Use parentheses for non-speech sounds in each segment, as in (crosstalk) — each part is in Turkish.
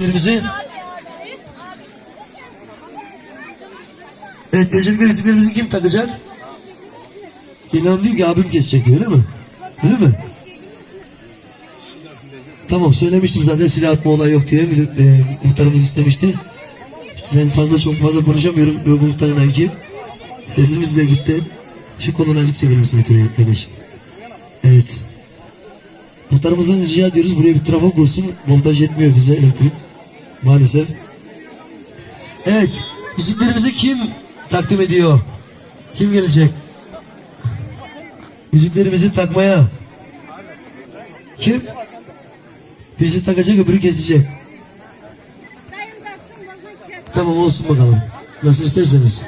Yüzüklerimizi Evet öncelikle yüzüklerimizi kim takacak? Kenan diyor ki abim kesecek öyle mi? Öyle mi? Tamam söylemiştim zaten silah atma olayı yok diye müdür, e, muhtarımız istemişti. İşte ben fazla çok fazla konuşamıyorum e, muhtarın ki. Sesimiz de gitti. Şu kolunu azıcık çevirir misin Metin. Evet. Muhtarımızdan rica ediyoruz buraya bir trafo kursun. Montaj etmiyor bize elektrik. Maalesef. Evet. Yüzüklerimizi kim takdim ediyor? Kim gelecek? Yüzüklerimizi takmaya. Kim? Birisi takacak öbürü kesecek. Tamam olsun bakalım. Nasıl isterseniz.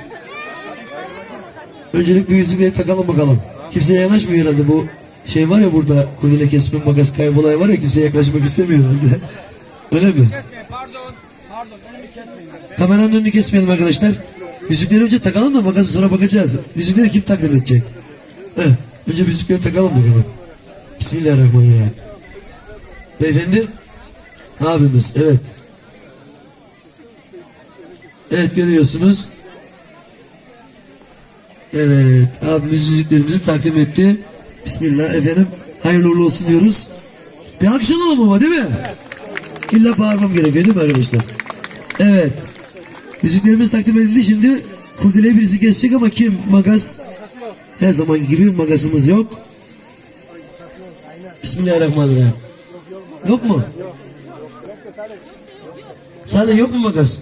Öncelik bir yüzükleri takalım bakalım. Kimseye yanaşmıyor herhalde bu şey var ya burada kurdele kesme makas kaybolay var ya kimseye yaklaşmak istemiyor herhalde. Öyle mi? Kameranın önünü kesmeyelim arkadaşlar. Yüzükleri önce takalım da makası sonra bakacağız. Yüzükleri kim takdim edecek? Heh, önce yüzükleri takalım bakalım. Bismillahirrahmanirrahim. Beyefendi. Abimiz evet. Evet görüyorsunuz. Evet abimiz yüzüklerimizi takdim etti. Bismillah efendim. Hayırlı uğurlu olsun diyoruz. Bir alkış alalım ama değil mi? İlla bağırmam gerekiyor değil mi arkadaşlar? Evet. Yüzüklerimiz takdim edildi. Şimdi kurdele birisi kesecek ama kim? Makas. Her zaman gibi makasımız yok. Bismillahirrahmanirrahim. Yok mu? Salih yok mu makas?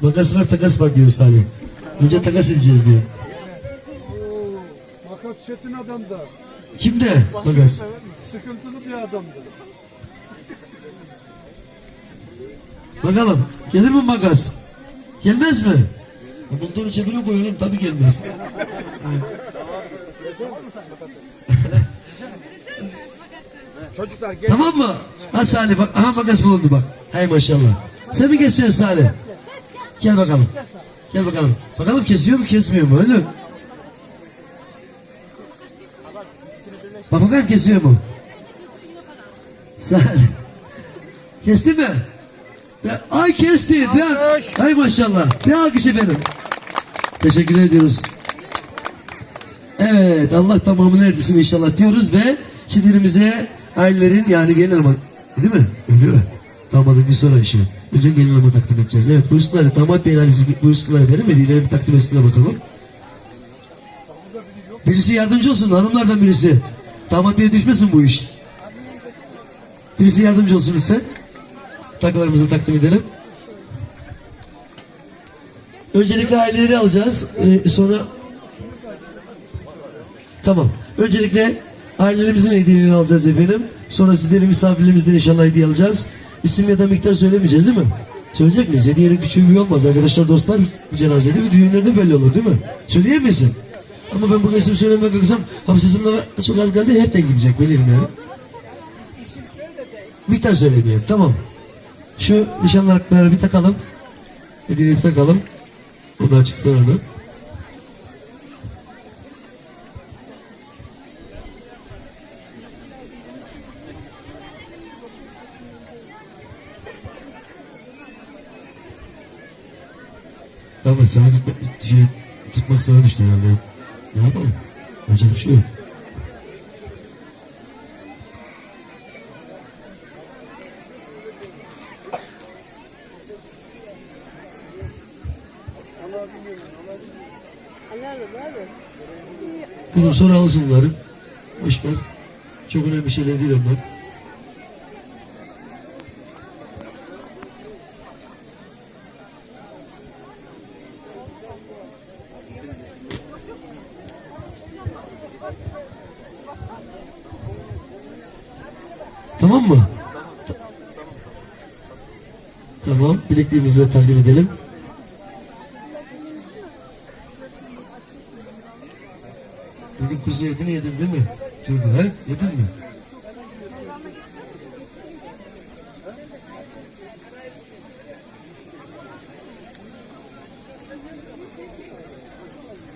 Makas var takas var diyor Salih. Önce takas edeceğiz diyor. Makas çetin adamdı. Kimde makas? Sıkıntılı bir adamdı. Bakalım. Gelir mi makas? Gelmez mi? Bulduğunu çeviriyor koyuyorum tabii gelmez. Çocuklar gel. Tamam mı? Ha Salih bak. Aha makas bulundu bak. Hay maşallah. Sen mi keseceksin Salih? Gel bakalım. Gel bakalım. Bakalım kesiyor mu kesmiyor mu öyle mi? Bak bakalım kesiyor mu? Salih. Kesti mi? Ay kesti. Bir. Ay maşallah. Bir alkış efendim. Teşekkür ediyoruz. Evet Allah tamamını erdirsin inşallah diyoruz ve sinirimize ailelerin yani gelin hanıma değil mi? Öyle mi? Damadın bir sonra işi. Önce gelin hanıma takdim edeceğiz. Evet buyursunlar. Damat beyin ailesi buyursunlar efendim. Medine'ye bir takdim etsinler bakalım. Birisi yardımcı olsun hanımlardan birisi. Damat beye düşmesin bu iş. Birisi yardımcı olsun lütfen. Takılarımızı takdim edelim. Öncelikle aileleri alacağız. Ee, sonra Tamam. Öncelikle ailelerimizin hediyelerini alacağız efendim. Sonra sizlerin misafirlerimizden inşallah hediye alacağız. İsim ya da miktar söylemeyeceğiz değil mi? Söyleyecek miyiz? Hediyenin küçüğü büyüğü olmaz arkadaşlar dostlar. Cenazede ve düğünlerde belli olur değil mi? Söyleyemezsin. Ama ben burada isim söylemeye kalksam hapsesimde çok az geldi hepten gidecek bilirim yani. Miktar söylemeyeyim tamam. Şu nişanlı hakları bir takalım. Hediyeyi bir takalım. Ondan çıksın oradan. Ama sana tutmak, şey, tutmak sana düştü herhalde. Ne yapalım? Yapacak bir şey yok. Kızım sonra alsın bunları. Boş ver. Çok önemli şeyler değil onlar. Tamam mı? Tamam. Bilekliğimizi de takdim edelim. Etini yedin değil mi? Turdu he? Yedin mi?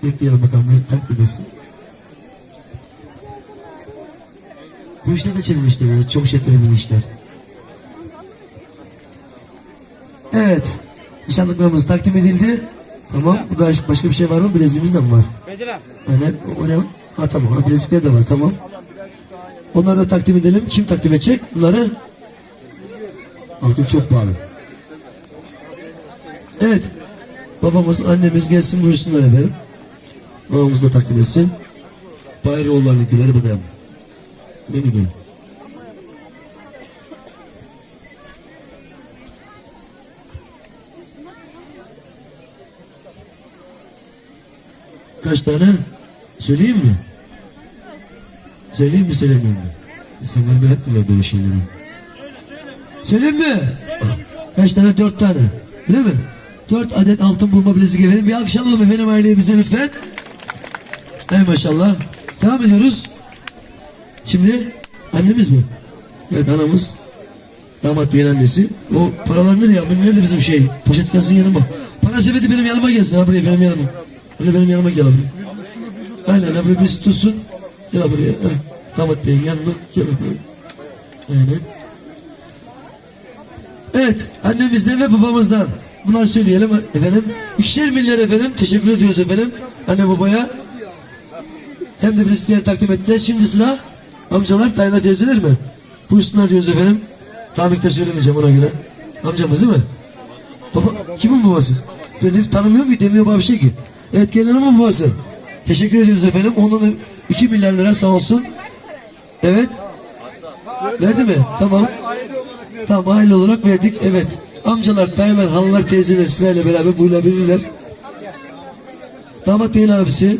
Bekleyelim bakalım. Takdim edesin. Bu işler de çevirmişler. Böyle çok şekerli işler. Evet. Nişanlıklarımız takdim edildi. Tamam. Bu da başka bir şey var mı? Bileziğimiz de mi var? Bedirem. Aynen. O, o ne? Ha tamam. Ha, bilezikler de var. Tamam. Onları da takdim edelim. Kim takdim edecek? Bunları altın çok pahalı. Evet. Babamız, annemiz gelsin buyursunlar efendim. Babamız da takdim etsin. Bayroğullar'ın ülkeleri bu da. Ne bileyim. Kaç tane? Söyleyeyim mi? Söyleyeyim mi söylemeyeyim mi? İnsanlar merak ediyor böyle şeyleri. Söyleyeyim mi? Kaç tane? Dört tane. Öyle mi? Dört adet altın bulma bilezik efendim. Bir alkış alalım efendim aileye bize lütfen. Hay maşallah. Devam ediyoruz. Şimdi annemiz mi? Evet anamız. Damat beyin annesi. O paralar nereye? Abi nerede bizim şey? Poşet kalsın yanıma. Para sepeti benim yanıma gelsin. Ha buraya benim yanıma. Öyle benim yanıma gel abi. Aynen abi birisi tutsun. Gel buraya. Heh. Damat beyin yanına. Gel abi. Aynen. Evet annemizden ve babamızdan bunları söyleyelim efendim. İkişer milyar efendim. Teşekkür ediyoruz efendim. Anne babaya. Hem de bizi takdim ettiler. Şimdi sıra amcalar, dayılar, teyzeler mi? Buyursunlar diyoruz efendim. Daha miktar söylemeyeceğim ona göre. Amcamız değil mi? Baba, kimin babası? Ben de tanımıyorum ki demiyor bana bir şey ki. Evet hanımın babası. Teşekkür ediyoruz efendim. Ondan da 2 milyar lira sağ olsun. Evet. Verdi mi? Tamam. Tamam aile olarak verdik. Evet. Amcalar, dayılar, halalar, teyzeler sırayla beraber buyurabilirler. Damat Bey'in abisi.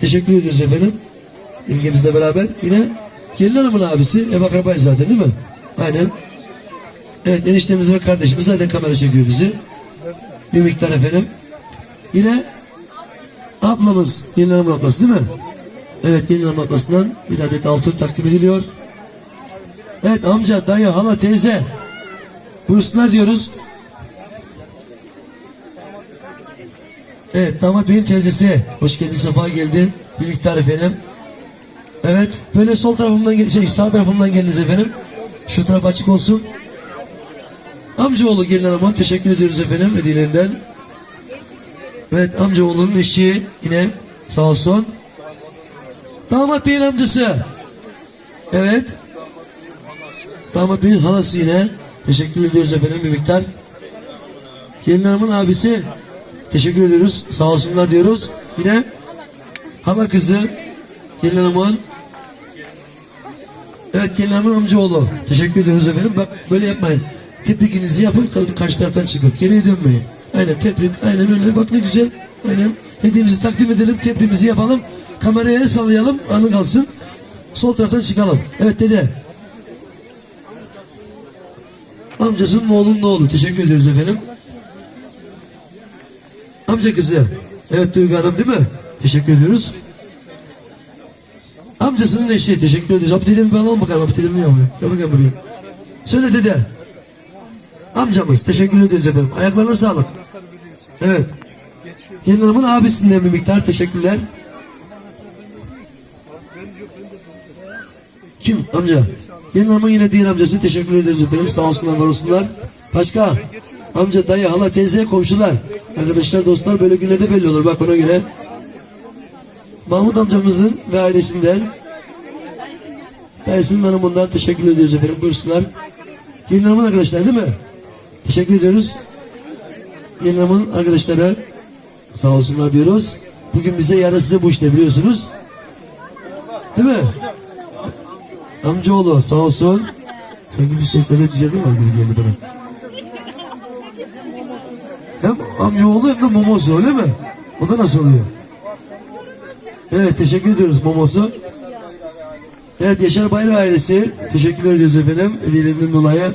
Teşekkür ediyoruz efendim. İlgemizle beraber. Yine gelin hanımın abisi. Ev akrabayız zaten değil mi? Aynen. Evet eniştemiz ve kardeşimiz zaten kamera çekiyor bizi. Bir miktar efendim. Yine ablamız, gelin hanımın ablası değil mi? Evet gelin hanımın ablasından bir adet altın takdim ediliyor. Evet amca, dayı, hala, teyze. Buyursunlar diyoruz. Evet damat beyin teyzesi. Hoş geldin sefa geldi. Bir miktar efendim. Evet böyle sol tarafımdan şey sağ tarafımdan geliniz efendim. Şu taraf açık olsun. Amcaoğlu gelin hanıma teşekkür ediyoruz efendim hediyelerinden. Evet amcaoğlunun eşi yine sağ olsun. Damat beyin amcası. Evet. Damat beyin halası yine. Teşekkür ediyoruz efendim bir miktar. Gelin hanımın abisi. Teşekkür ediyoruz. Sağ olsunlar diyoruz. Yine hala kızı gelin hanımın Evet gelin hanımın amcaoğlu. Teşekkür ediyoruz efendim. Bak böyle yapmayın. Tebrikinizi yapın karşı taraftan çıkıp geriye dönmeyin. Aynen tebrik. Aynen öyle. Bak ne güzel. Aynen. Hediyemizi takdim edelim. Tebriğimizi yapalım. Kameraya el sallayalım. Anı kalsın. Sol taraftan çıkalım. Evet dede. Amcasının oğlunun oğlu. Teşekkür ediyoruz efendim. Amca kızı. Evet Duygu Hanım değil mi? Teşekkür ediyoruz. Amcasının eşi. Teşekkür ediyoruz. Dedemi bir alalım bakalım. Abi dedemi yavrum. Gel buraya. Söyle dede. Amcamız. Teşekkür ediyoruz efendim. Ayaklarına sağlık. Evet. Gelin Hanım'ın abisinden bir miktar teşekkürler. Kim? Amca. Gelin Hanım'ın yine diğer amcası. Teşekkür ederiz efendim. Sağ olsunlar, var olsunlar. Başka? Amca, dayı, hala, teyze, komşular. Arkadaşlar, dostlar böyle günlerde belli olur. Bak ona göre. Mahmut amcamızın ve ailesinden Dayısının hanımından teşekkür ediyoruz efendim. Buyursunlar. Gelin hanımın arkadaşlar değil mi? Teşekkür ediyoruz. Gelin hanımın arkadaşları sağ olsunlar diyoruz. Bugün bize yarın size bu işte biliyorsunuz. Değil mi? Amcaoğlu sağ olsun. Sanki bir seslerde düzenli var gibi geldi bana. Hem amcaoğlu hem de momosu öyle mi? O da nasıl oluyor? Evet teşekkür ediyoruz momosu. Evet Yaşar Bayram ailesi teşekkür ediyoruz efendim hediyelerinden dolayı.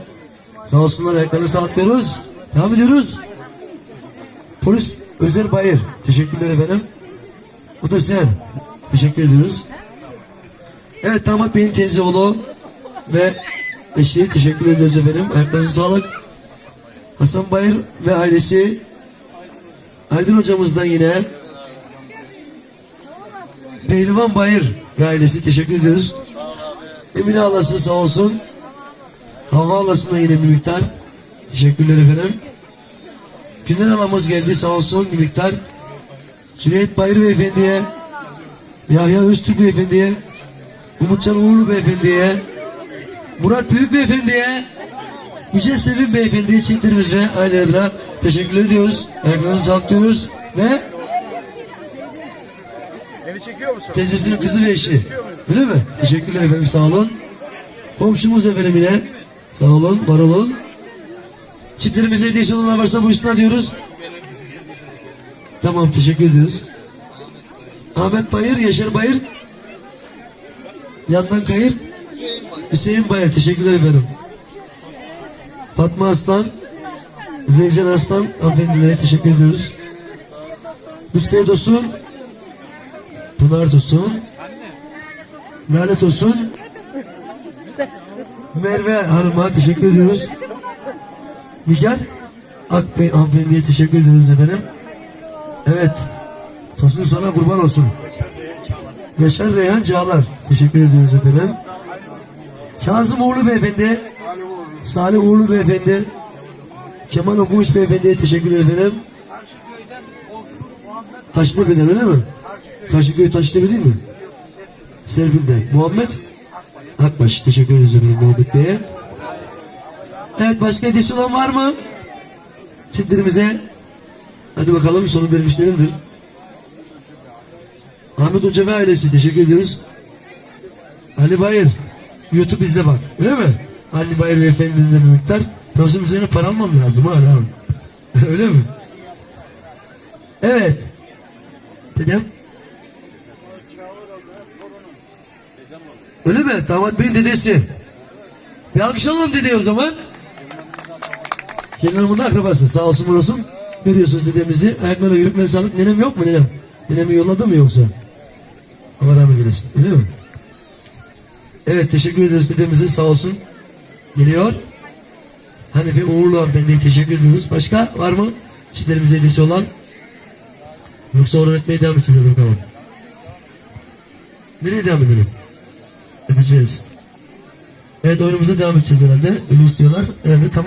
Sağ olsunlar ayaklarına sağlık diyoruz. Devam ediyoruz. Polis Özer Bayır teşekkürler efendim. Bu da sen. Teşekkür ediyoruz. Evet damat beyin teyze oğlu ve eşi teşekkür ediyoruz efendim. Ayaklarınıza sağlık. Hasan Bayır ve ailesi Aydın hocamızdan yine Pehlivan Bayır ve ailesi teşekkür ediyoruz. Emine halası sağ olsun. Hava halasına yine bir miktar. Teşekkürler efendim. Günden alamız geldi sağ olsun bir miktar. Cüneyt Bayır Beyefendi'ye, Yahya Öztürk Beyefendi'ye, Umutcan Uğurlu Beyefendi'ye, Murat Büyük Beyefendi'ye, Yüce Sevim Beyefendi'ye çiftlerimiz ve ailelerine teşekkür ediyoruz. Ayaklarınızı sağlık diyoruz ve Beni çekiyor musun? teyzesinin kızı ve eşi. Öyle mi? Teşekkürler efendim sağ olun. Komşumuz efendim yine. Sağ olun, var olun. Çiftlerimize hediyesi olanlar varsa buyursunlar diyoruz. Tamam teşekkür ediyoruz. Ahmet Bayır, Yaşar Bayır. Yandan Kayır. Hüseyin Bayır. Teşekkürler efendim. Fatma Aslan. Zeycan Aslan. Hanımefendilere teşekkür ediyoruz. Lütfiye Tosun. Pınar Tosun. Lale Tosun. Merve Hanım'a teşekkür ediyoruz. Nigar Akbey hanımefendiye teşekkür ediyoruz efendim. Evet. Tosun sana kurban olsun. Yaşar Reyhan Çağlar. Teşekkür ediyoruz efendim. Kazım Uğurlu Beyefendi. Salih Uğurlu Beyefendi. Kemal Okumuş Beyefendiye teşekkür ederim. Taşlıbeden öyle mi? Karşıköy Taşlıbeden değil mi? Serpil'den. Muhammed Akbaş. Teşekkür ederiz efendim Muhammed Bey'e. Evet başka hediyesi olan var mı? Çiftlerimize. Hadi bakalım sonu vermişlerimdir. Ahmet Hoca ailesi teşekkür ediyoruz. Ali Bayır. YouTube izle bak. Öyle mi? Ali Bayır Efendi'nin de bir miktar. Profesör üzerine para almam lazım hala. (laughs) Öyle mi? Evet. Dedem. Öyle mi? Damat Bey'in dedesi. Bir alkış alalım dedeye o zaman. Kenan Hanım'ın da akrabası. Sağ olsun burasın. Görüyorsunuz dedemizi. Ayaklarına yürükmeye sağlık. Nenem yok mu nenem? Nenemi yolladı mı yoksa? Allah rahmet eylesin. Öyle mi? Evet teşekkür ederiz dedemize sağ olsun. Geliyor. Hanife Uğurlu hanımefendiye teşekkür ediyoruz. Başka var mı? Çiftlerimize hediyesi olan? Yoksa öğretmeye devam edeceğiz bakalım. Nereye devam edelim? Edeceğiz. Evet oyunumuza devam edeceğiz herhalde. Öyle istiyorlar. Evet tamam.